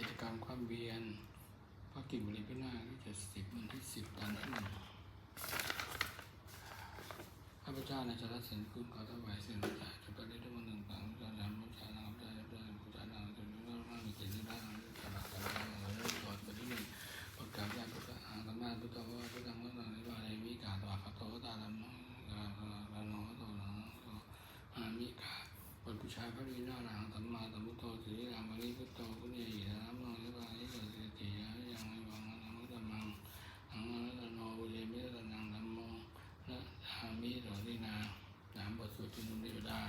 กิจกรรมความเวียนพระกิจบริพินาที่เจ็ดสิบวันที่สิบตอนที่หนึ่งข้าพเจ้าในชาติสินคุณขอถวายสิ่งต่างๆจุดประเด็นทั้งหมดหนึ่งต่างๆการทำบูชานาคาพเจ้าพระบูชานาจนถึงว่าร่างมีเจตนาสำหรับการทำเรื่องก่อนประเด็นหนึ่งประกาศญาพุทธอาธรรมะพุทธวะพุทธังวะสังฆวะเรมิกาตวะคัตโตตาลัมมะกาลาโนโตนะอามิกาบทบูชาพระวินารังสัมมาสัมพุทโธสิริรังวริพุทโธพุทธเยนะนัมโนยะบาลิโสสิติยะยังไม่วังนะมุตตมังอังนะโนบุเรมิตนังธัมโมนะอามิโสตินาสามบทสวดจุนุเดวดา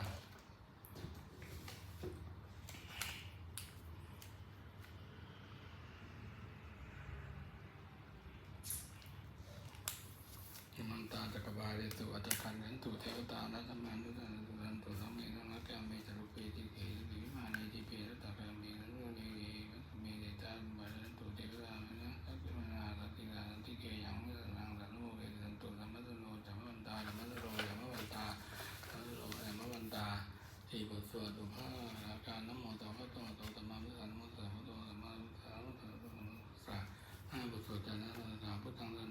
อิมัง ตาจักรวาเลตุอัตคันนันตุเทวตานัตมันตุตันตุตันตุสัมเมนังนักแกมเมจรุเปติเกติวิมานีจิเปรตตะแกมเมนันโนเนเกเมเดตาบาลันตุเทวตานะสัพพิมานาสัพพิลาสันติเกยังวิสังสันโนเวสันตุสัมมัสโนจัมมันตาจัมมัสโรจัมมวันตาจัมมัสโรจัมมวันตาที่บทสวดอุปาอาการน้ำโมตาวะโตโตตัมมาวิสันโมสัมโมโตสัมมาวิสันโมสัมโตสัมมาสัมห้าบทสวดจานะสามพุทธังสนังกัจ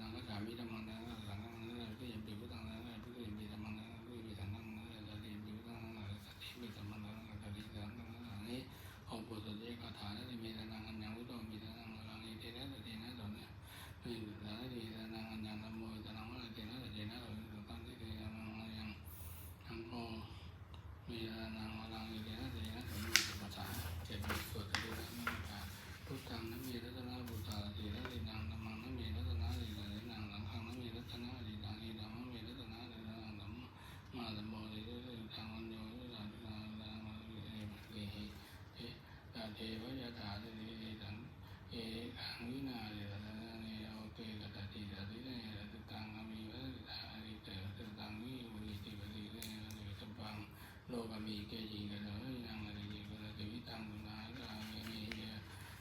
ฉามิ lô bà mì kia gì là nói rằng là gì là từ biết tăng từ nói là gì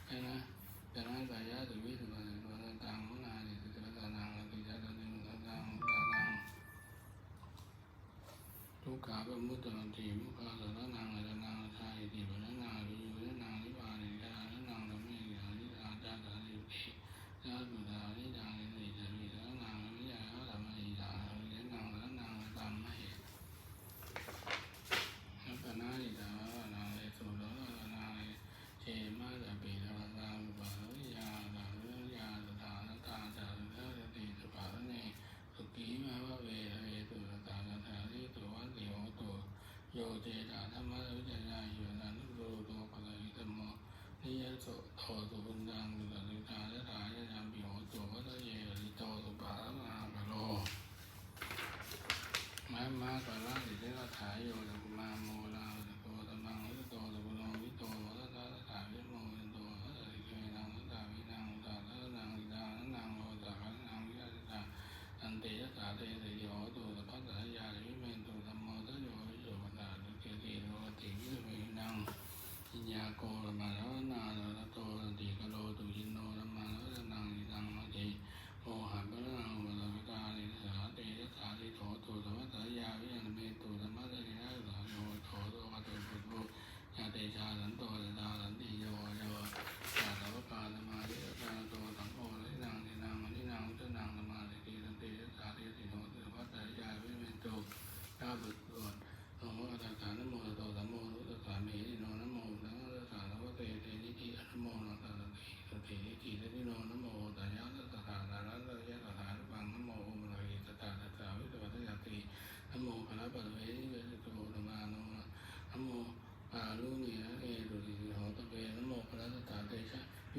cái nó cái nó bà giá từ biết là từ là tăng cũng là thì từ là tăng là từ giá là từ là tăng là tăng chú cả bên mức làm thì mức cao từ nó năng là từ năng là sai thì bởi nó năng là ví dụ nó năng lý bà thì ra nó năng là mấy là lý ra ra là gì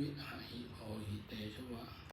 โ